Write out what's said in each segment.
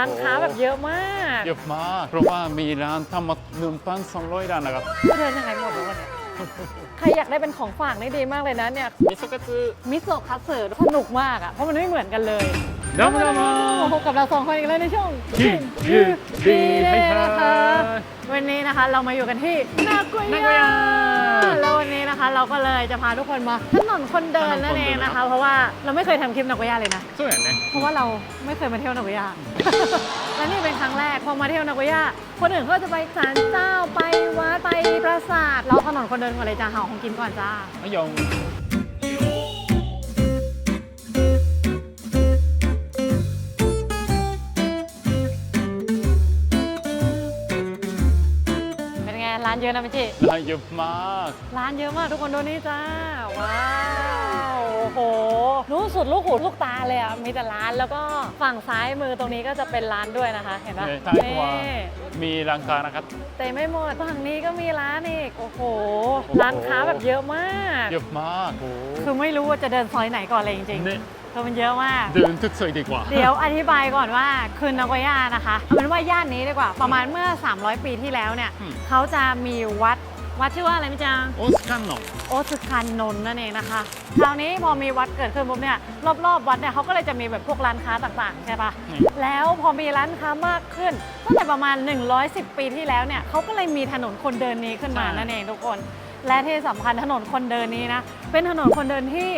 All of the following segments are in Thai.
ร้านค้าแบบเยอะมากเยอะมาก เพราะว่ามีร้านทั้งหมด1,200ร้านนะครับเดินยังไงหมดวะวันเนี้ยใครอยากได้เป็นของฝากนี่ดีมากเลยนะเนี่ยมิโซะกัตสึมิโซะคัตสึสนุกมากอะเพราะมันไม่เหมือนกันเลยดัมดัมพบกับเราสองคนอีกแล้วในช่วงกินยืดดีให้ทานะคะวันนี้นะคะเรามาอยู่กันที่นากุนากุยะย่า เราก็เลยจะพาทุกคนมาถนนคนเดินนั่นเองนะคะ เพราะว่าเราไม่เคยทำคลิปนากุยะเลยนะ そうやね เพราะว่าเราไม่เคยมาเที่ยวนากุย่า และนี่เป็นครั้งแรกพอมาเที่ยวนากุย่าคนอื่นเขาจะไปศาลเจ้าไปวัดไปปราสาท เราถนนคนเดินก่อนเลยจ้าหาของกินก่อนจ้า มะยง เ เยอะนะพี่จิร้านเยอะมาก ร้านเยอะมากทุกคนดูนี่จ้า ว้าว โอ้โห รู้สุดลูกหูลูกตาเลยอะ มีแต่ร้านแล้วก็ฝั่งซ้ายมือตรงนี้ก็จะเป็นร้านด้วยนะคะ เห็นปะในท้ายครัวนี่มีร้านค้านะครับเต็มไม่หมดฝั่งนี้ก็มีร้านอีก โอ้โห ร้านค้าแบบเยอะมาก เยอะมากโอ้คือไม่รู้ว่าจะเดินซอยไหนก่อนเลยจริงนี่ๆ คือมันเยอะมาก เดินทุกซอยดีกว่า เดี๋ยวอธิบายก่อนว่าคืนนาโกย่านะคะเอาเป็นว่าย่านนี้ดีกว่า ประมาณเมื่อ 300 ปีที่แล้วเนี่ยอืม เขาจะมีวัดวัดชื่อว่าอะไรมิจังโอสกันโนโอซึคันนนท์นั่นเองนะคะ คราวนี้พอมีวัดเกิดขึ้นปุ๊บเนี่ยรอบๆวัดเนี่ยเขาก็เลยจะมีแบบพวกร้านค้าต่างๆ ใช่ปะนี่แล้วพอมีร้านค้ามากขึ้นตั้งแต่ประมาณ 110 ปีที่แล้วเนี่ยเขาก็เลยมีถนนคนเดินนี้ขึ้นมาใช่นั่นเองทุกคน และที่สำคัญถนนคนเดินนี้นะ เป็นถนนคนเดินที่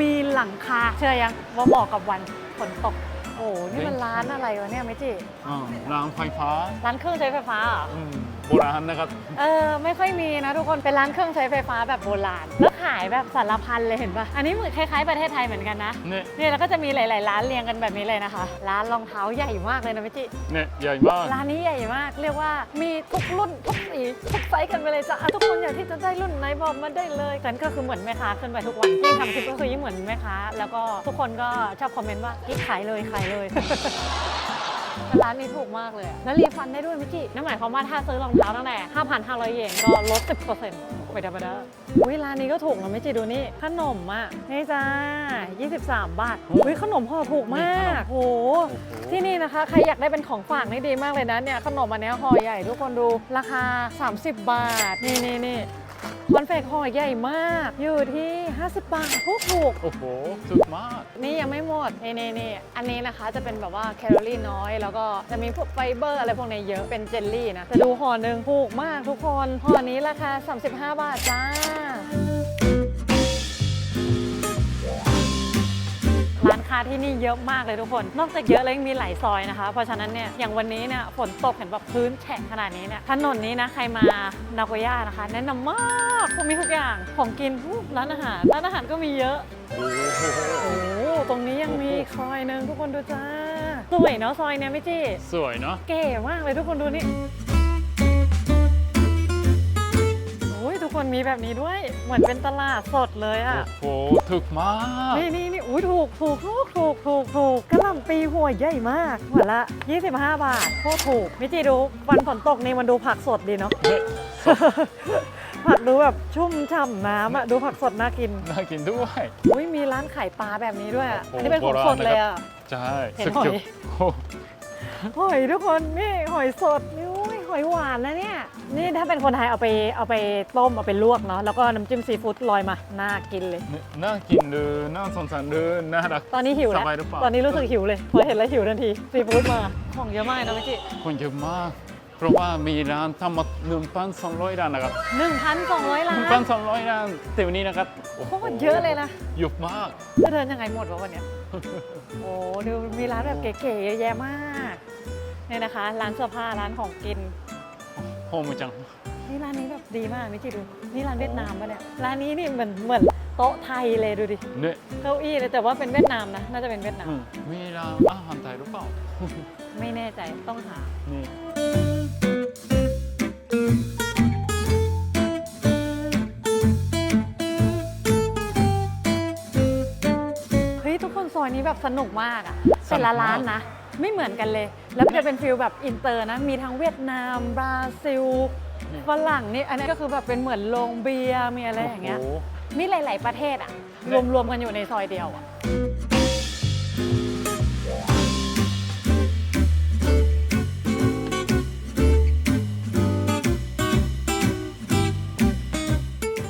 มีหลังคาเชื่อยังว่าเหมาะกับวันฝนตก โอ้โหนี่มันร้านอะไรวะเนี่ยเมจิอ่าร้านไฟฟ้า ร้านเครื่องใช้ไฟฟ้าเหรออืมโบราณนะครับ เออไม่ค่อยมีนะทุกคนเป็นร้านเครื่องใช้ไฟฟ้าแบบโบราณแล้วขายแบบสารพันเลยเห็นปะอันนี้เหมือนคล้ายๆประเทศไทยเหมือนกันนะเนี่ย เนี่ยแล้วก็จะมีหลายๆร้านเรียงกันแบบนี้เลยนะคะ ร้านรองเท้าใหญ่มากเลยนะพี่จิ เนี่ยใหญ่มาก ร้านนี้ใหญ่มาก เรียกว่ามีทุกรุ่นทุกสีทุกไซส์กันไปเลยจ้ะอะทุกคนอยากที่จะได้รุ่นไหนบอกมาได้เลยกันก็คือเหมือนแม่ค้าขึ้นไปทุกวันยิ่งทำคลิปก็คือยิ่งเหมือนแม่ค้าแล้วก็ทุกคนก็ชอบคอมเมนต์ว่ากิ๊กขายเลยขายเลยแต่ ร้านนี้ถูกมากเลยอะแล้วรีฟันได้ด้วยมิจินั่นหมายความว่าถ้าซื้อรองเท้าตั้งแต่5,500 เยนก็ลด 10%ไปดับไปดับอุ้ยร้านนี้ก็ถูกนะมิจิดูนี่ ขนมอะ นี่จ้า 23 บาทอุ้ยขนมห่อถูกมากโหที่นี่นะคะ ใครอยากได้เป็นของฝากนี่ดีมากเลยนะเนี่ย ขนมอันเนี้ยห่อใหญ่ทุกคนดูราคา 30 บาท นี่นี่นี่ คอนเฟกห่อใหญ่มาก อยู่ที่ 50 บาทถูกถูกโอ้โห สุดมาก นี่ยังไม่หมด นี่นี่นี่อันนี้นะคะจะเป็นแบบว่าแคลอรี่น้อย แล้วก็จะมีพวกไฟเบอร์อะไรพวกนี้เยอะเป็นเจลลี่นะ จะดูห่อหนึ่งถูกมากทุกคน ห่อนี้ราคา 35 บาทจ้า ค้าที่นี่เยอะมากเลยทุกคน นอกจากเยอะแล้วยังมีหลายซอยนะคะ เพราะฉะนั้นเนี่ยอย่างวันนี้เนี่ยฝนตกเห็นแบบพื้นแฉะขนาดนี้เนี่ยถนนนี้นะใครมานาโกย่านะคะ แนะนำมากเพราะมีทุกอย่างของกินอู้ร้านอาหารร้านอาหารก็มีเยอะโอ้โหโอ้โหตรงนี้ยังมีอีกซอยหนึ่งทุกคนดูจ้าสวยเนาะซอยเนี้ยไม่จี้สวยเนาะเก๋มากเลยทุกคนดูนี่ โอ้ยทุกคนมีแบบนี้ด้วย เหมือนเป็นตลาดสดเลยอะโอ้โหถูกมากนี่นี่นี่อุ้ยถูกถูกถูกถูกถูกถูกกระหล่ำปีหัวใหญ่มากหัวละ 25 บาทโคตรถูกมิจิดูวันฝนตกนี่มันดูผักสดดีเนาะเนี่ยผักดูแบบชุ่มฉ่ำน้ำอะดูผักสดน่ากิน น่ากินด้วย อุ้ยมีร้านขายปลาแบบนี้ด้วยอะโอ้อันโหนี้เป็นของสดเลยอะใช่เห็นสุดหอยยอดโอ้หอยทุกคนนี่หอยสดนี่อุ้ย หอยหวานนะเนี่ย นี่ถ้าเป็นคนไทยเอาไปเอาไปต้มเอาไปลวกเนาะ แล้วก็น้ำจิ้มซีฟู้ดลอยมา น่ากินเลยเนี่ยน่ากินเลยน่าสงสารเลยน่ารักตอนนี้หิวแล้วสบายหรือเปล่าตอนนี้รู้สึกหิวเลย พอเห็นแล้วหิวทันที ซีฟู้ดมา ของเยอะมากนะพี่จิคนเยอะมาก เพราะว่ามีร้านทั้งหมด1,200ร้านนะครับหนึ่งพันสองร้อยล้าน1,200ร้านเต็มนี้นะครับโอ้โหโคตรเยอะเลยนะเยอะมาก จะเดินยังไงหมดวะวันเนี้ย โอ้ดูมีร้านแบบเก๋ๆเยอะแยะมาก เนี่ยนะคะ ร้านเสื้อผ้าร้านของกินโฮมจัง นี่ร้านนี้แบบดีมากมิจิดู นี่ร้านเวียดนามปะเนี่ยร้านนี้นี่เหมือนเหมือนโต๊ะไทยเลยดูดิเนี่ยเก้าอี้เลยแต่ว่าเป็นเวียดนามนะน่าจะเป็นเวียดนามอืมมีร้านอาหารไทยหรือเปล่า ไม่แน่ใจต้องหา นี่ เฮ้ยทุกคนซอยนี้แบบสนุกมากอะแต่ละร้านนะ ไม่เหมือนกันเลย แล้วจะเป็นฟิลแบบอินเตอร์นะ มีทั้งเวียดนาม บราซิล ฝรั่งนี่ อันนี้ก็คือแบบเป็นเหมือนโรงเบียร์มีอะไรอย่างเงี้ย มีหลาย ๆ ประเทศอะรวม ๆ กันอยู่ในซอยเดียวอะ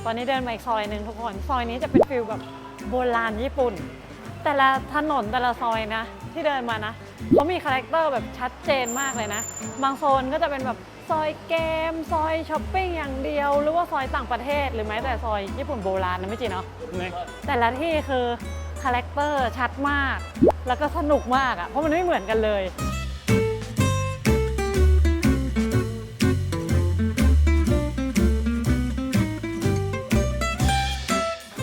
ตอนนี้เดินมาอีกซอยหนึ่งทุกคน ซอยนี้จะเป็นฟิลแบบโบราณญี่ปุ่น แต่ละถนนแต่ละซอยนะ ที่เดินมานะ เขามีคาแรคเตอร์แบบชัดเจนมากเลยนะ บางโซนก็จะเป็นแบบซอยเกม ซอยช้อปปิ้งอย่างเดียว หรือว่าซอยต่างประเทศ หรือแม้แต่ซอยญี่ปุ่นโบราณนะไม่จีเนาะแต่ละที่คือคาแรคเตอร์ชัดมาก แล้วก็สนุกมากอะ่ะ เพราะมันไม่เหมือนกันเลย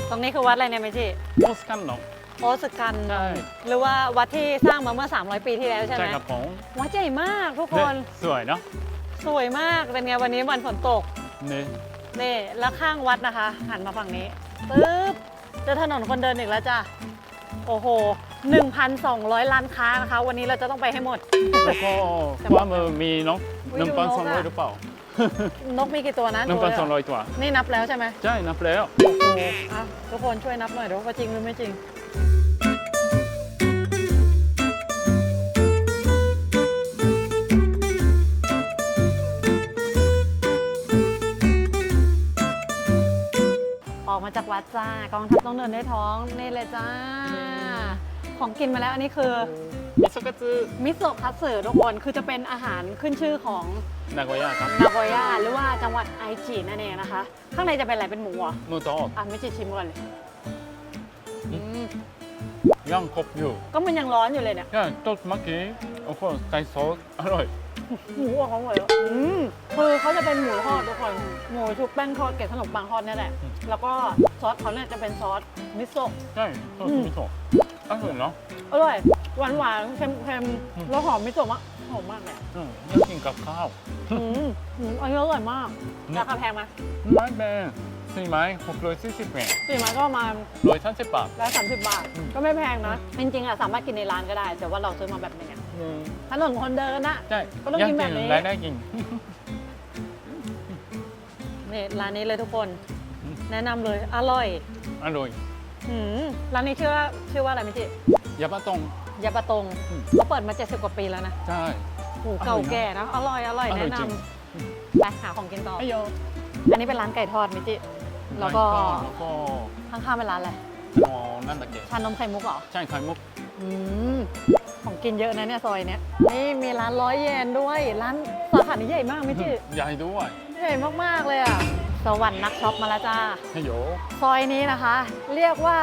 ตรงนี้คือวัดอะไรเนี่ยไม่จิโอสกันโน อสกันใช่ หรือว่าวัดที่สร้างมาเมื่อ 300 ปีที่แล้วใช่ไหใช่มครับผมวัดใหญ่มากทุกคนねสวยเนาะสวยมากเป็นไงวันนี้วันฝนตกねนี่แล้วข้างวัดนะคะ หันมาฝั่งนี้ปึ๊บเจอถนนคนเดินอีกแล้วจ้ะโอ้โห 1,200 ล้านค้านะคะ วันนี้เราจะต้องไปให้หมด แล้วก็ความมือมีเนาะอุ๊ยหนึ่งดูพันนกสองร้อยอะ หรือเปล่านกมีกี่ตัวนะหนึ่งพันสองร้อยตัว นี่นับแล้วใช่ไหม ใช่นับแล้วโอ้โหอะทุกคนช่วยนับหน่อยเดี๋ยวว่าจริงหรือไม่จริง ออกมาจากวัดจ้ากองทัพต้องเดินด้วยท้องนี่เลยจ้า ของกินมาแล้วอันนี้คือมิโซะกัตสึมิโซะคัตสึทุกคนคือจะเป็นอาหารขึ้นชื่อของนาโกย่าครับนาโกย่าหรือว่าจังหวัดไอจินั่นเองนะคะ ข้างในจะเป็นอะไรเป็นหมูเหรอมือโตะอะไม่จิชิมก่อนเลยอืมย่างครบอยู่ก็มันยังร้อนอยู่เลยเนี่ย ใช่ต้นเมื่อกี้โอ้โหใส่ซอสอร่อย หมูออกของหมดแล้วอืมคือเขาจะเป็นหมูทอดทุกคน หมูชุบแป้งทอดเกล็ดขนมปังทอดนี่แหละอืมแล้วก็ซอสเขาเนี่ยจะเป็นซอสมิโซะ ใช่ซอสอืม มิโซะอร่อยเนาะอร่อย หวานหวานๆเค็มเค็มอืมแล้วหอมมิโซะมากหอมมากเลยอะอืมอยากกินกับข้าว อืมอืมอันนี้อร่อยมากเนี่ยราคาแพงไหมไม้แบงสี่ไม้หกร้อยสี่สิบเองสี่ไม้ก็ประมาณ ร้อยสามสิบบาท ร้อยสามสิบบาทอืมก็ไม่แพงนะ จริงๆอะสามารถกินในร้านก็ได้ แต่ว่าเราซื้อมาแบบนี้ไง อืมถนนคนเดินนะใช่ก็ต้องกินแบบนี้ได้ได้กินนี่ร้านนี้เลยทุกคน อืม แนะนำเลยอร่อยอร่อยอืมร้านนี้ชื่อว่าชื่อว่าอะไรมิจิยาบะตงยาปะตงอืม เขาเปิดมา 70 กว่าปีแล้วนะใช่โหเก่าแก่นะอร่อยอร่อยอร่อยแนะนจริงำไปหาของกินต่อไอโยอันนี้เป็นร้านไก่ทอดมิจิ แล้วก็ แล้วก็ข้างๆเป็นร้านอะไรอ๋อนั่นตะเกียบชานมไข่มุกเหรอ ใช่ไข่มุก อืมของ กินเยอะนะเนี่ยซอยเนี้ยนี่มีร้านร้อยเยนด้วย ร้านสาขานี้ใหญ่มากมิจิใหญ่ด้วยใหญ่มากๆเลยอะสวรรค์นักช็อปมาแล้วจ้าไอโยซอยนี้นะคะ เรียกว่า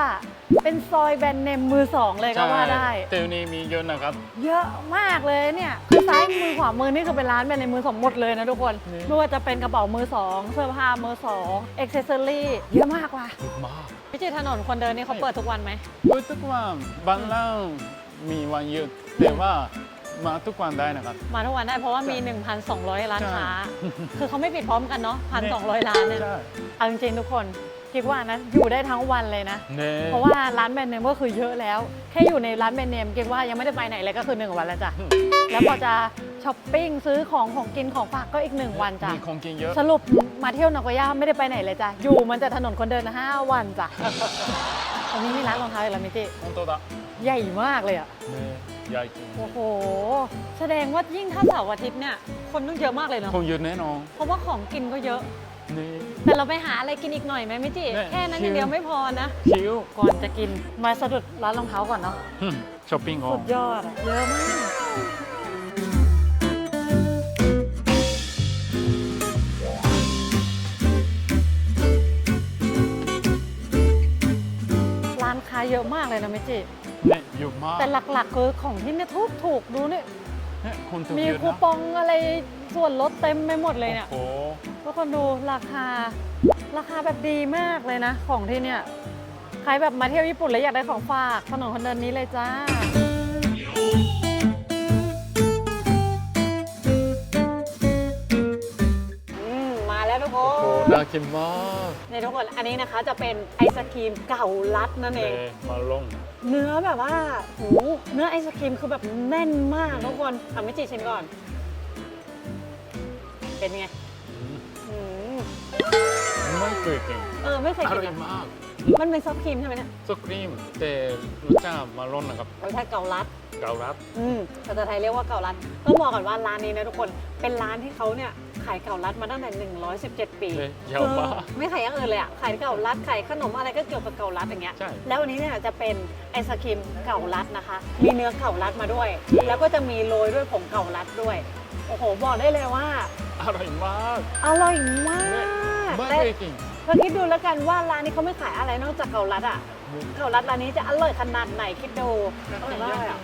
เป็นซอยแบรนด์เนมมือสองเลยก็ว่าได้เดี๋ยวนี้มีเยอะนะครับ เยอะมากเลยเนี่ยคือซ้ายมือขวามือนี่คือเป็นร้านแบรนด์ในมือสองหมดเลยนะทุกคนนี่ไม่ว่าจะเป็นกระเป๋ามือสองเสื้อผ้ามือสองอ็อกเซสซอรี่เยอะมากว่ะเยอะมากพิจิตรถนนคนเดินนี่เขาเปิดทุกวันไหมเปิดทุกวันบางร้าน มีวันหยุดแต่ว่ามาทุกวันได้นะครับ มาทุกวันได้เพราะว่ามี 1,200 ร้านค้า คือเขาไม่ปิดพร้อมกันเนาะ1,200 ร้านเนี่ยเอาจริงๆทุกคนคิดว่านะอยู่ได้ทั้งวันเลยนะ เพราะว่าร้านแบรนด์เนมก็คือเยอะแล้ว แค่อยู่ในร้านแบรนด์เนมคิดว่ายังไม่ได้ไปไหนเลยก็คือ 1 วันแล้วจ้ะ แล้วพอจะช้อปปิ้งซื้อของของกินของฝากก็อีก 1 วันจ้ะมีของกินเยอะ สรุปมาเที่ยวนากย่าไม่ได้ไปไหนเลยจ้ะ อยู่มันจะถนนคนเดิน 5 วันจ้ะอันนี้มีร้านรองเท้าอีกแล้วมิจิตรงโต๊ะ ใหญ่มากเลยอะねใหญ่จริงโอ้โห แสดงว่ายิ่งถ้าเสาร์อาทิตย์เนี่ย คนต้องเยอะมากเลยเนาะคงเยอะแน่นอนเพราะว่าของกินก็เยอะ นี่ แต่เราไปหาอะไรกินอีกหน่อยไหมมิจิเนี่ยแค่นั้นชิอลย่างเดียวไม่พอนะ คิวก่อนจะกินมาสะดุดร้านรองเท้าก่อนเนาะอืมช้อปปิ้งก่อสุนดยอดอะเยอะมาก เยอะมากเลยนะมิจิ เนี่ยเยอะมากแต่หลักๆคือของที่เนี่ยถูกถูกๆดูเนี่ยเนี่ยคนถูกมีเยอะคูนะปองอะไรส่วนลดเต็มไปหมดเลยเนี่ย โอ้โหทุกคนดูราคา ราคาแบบดีมากเลยนะ ของที่เนี่ย ใครแบบมาเที่ยวญี่ปุ่นแล้วอยากได้ของฝากถนนคนเดินนี้เลยจ้า นน่ากินมากนี่ทุกคนอันนี้นะคะจะเป็นไอศครีมเก่าลัดนั่นเองเลยมาลง เนื้อแบบว่าโหเนื้อไอศครีมคือแบบแน่นมากทุกคนทำไม่จีชิมก่อน เป็นไงอืมอืมไม่เคยกินเออไม่เคยอกิร่นอยอะมากมันเป็นซอฟต์ครีมใช่ไหมเนี่ยสครีมแต่รสชาติมาลงนะครับรสชาติเก่าลัด เกาลัด อืมภาษาไทยเรียกว่าเก่าลัดต้องบอกก่อนว่าร้านนี้นะทุกคน เป็นร้านที่เขาเนี่ย ขขายเก่ารัดมาตั้งแต่ 117 ปีเฮ้ยยาวมากคือไม่ขายอย่างอื่นเลยอะขายเก่ารัดขายขนมอะไรก็เกี่ยวกับเก่ารัดอย่างเงี้ยใช่แล้ววันนี้เนี่ยจะเป็นไอศครีมเก่ารัดนะคะ มีเนื้อเก่ารัดมาด้วย แล้วก็จะมีโรยด้วยผงเก่ารัดด้วย โอ้โห บอกได้เลยว่า อร่อยมาก อร่อยมากไม่และเคยกินก็คิดดูแล้วกันว่าร้านนี้เขาไม่ขายอะไรนอกจากเก่ารัดอะเก่ารัดร้านนี้จะอร่อยขนาดไหนคิดดูอร่อยมากเลยอะ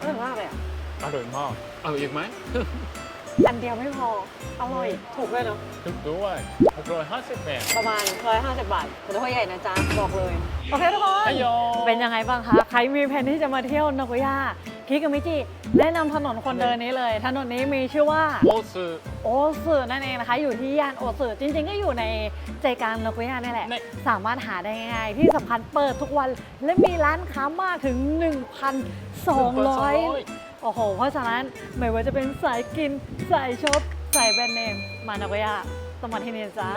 อร่อยมากเลยอะอร่อยมาก เอาอีกไหมอันเดียวไม่พอ อร่อย ถูกด้วยเนาะถูกด้วย650บาทประมาณ 150 บาทแต่ถ้วยใหญ่นะจ๊ะ บอกเลย โอเคทุกคนอายอเป็นยังไงบ้างคะ ใครมีแผนที่จะมาเที่ยวนาโกย่าคิกามิจิแนะนำถนนคนเดินนี้เลย ถนนนี้มีชื่อว่า โอซึโอสึนั่นเองนะคะ อยู่ที่ย่านโอสึจริงๆ ก็อยู่ในใจกลางนาโกย่านี่แหละในสามารถหาได้ง่ายๆที่สำคัญเปิดทุกวัน และมีร้านค้ามากถึง 1,200 โอ้โห เพราะฉะนั้นไม่ว่าจะเป็นสายกิน สายช็อป สายแบรนด์เนม มานาโกย่าต้องมาที่นี่จ้า